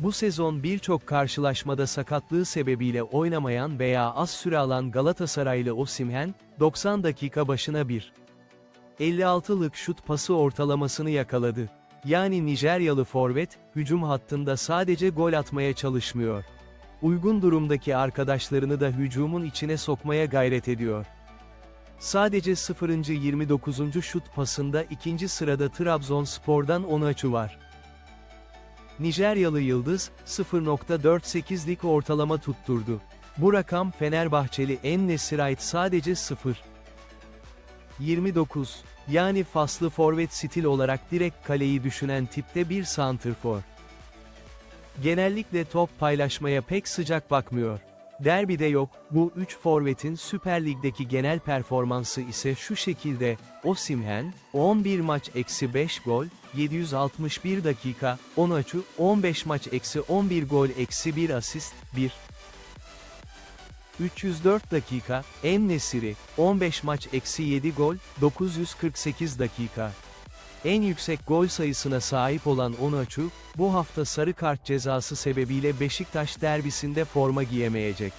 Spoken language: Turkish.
Bu sezon birçok karşılaşmada sakatlığı sebebiyle oynamayan veya az süre alan Galatasaraylı Osimhen, 90 dakika başına bir 56'lık şut pası ortalamasını yakaladı. Yani Nijeryalı forvet, hücum hattında sadece gol atmaya çalışmıyor. Uygun durumdaki arkadaşlarını da hücumun içine sokmaya gayret ediyor. Sadece 0. 29. şut pasında ikinci sırada Trabzonspor'dan Onaçu var. Nijeryalı Yıldız, 0.48'lik ortalama tutturdu. Bu rakam Fenerbahçeli En-Nesyre ait sadece 0. 29. Yani faslı forvet stil olarak direkt kaleyi düşünen tipte bir santrfor. Genellikle top paylaşmaya pek sıcak bakmıyor. Derbide yok, bu 3 forvetin Süper Lig'deki genel performansı ise şu şekilde, Osimhen, 11 maç eksi 5 gol, 761 dakika, Onaçu, 15 maç eksi 11 gol eksi 1 asist, 1. 304 dakika, En-Nesiri, 15 maç eksi 7 gol, 948 dakika. En yüksek gol sayısına sahip olan Onaçu, bu hafta sarı kart cezası sebebiyle Beşiktaş derbisinde forma giyemeyecek.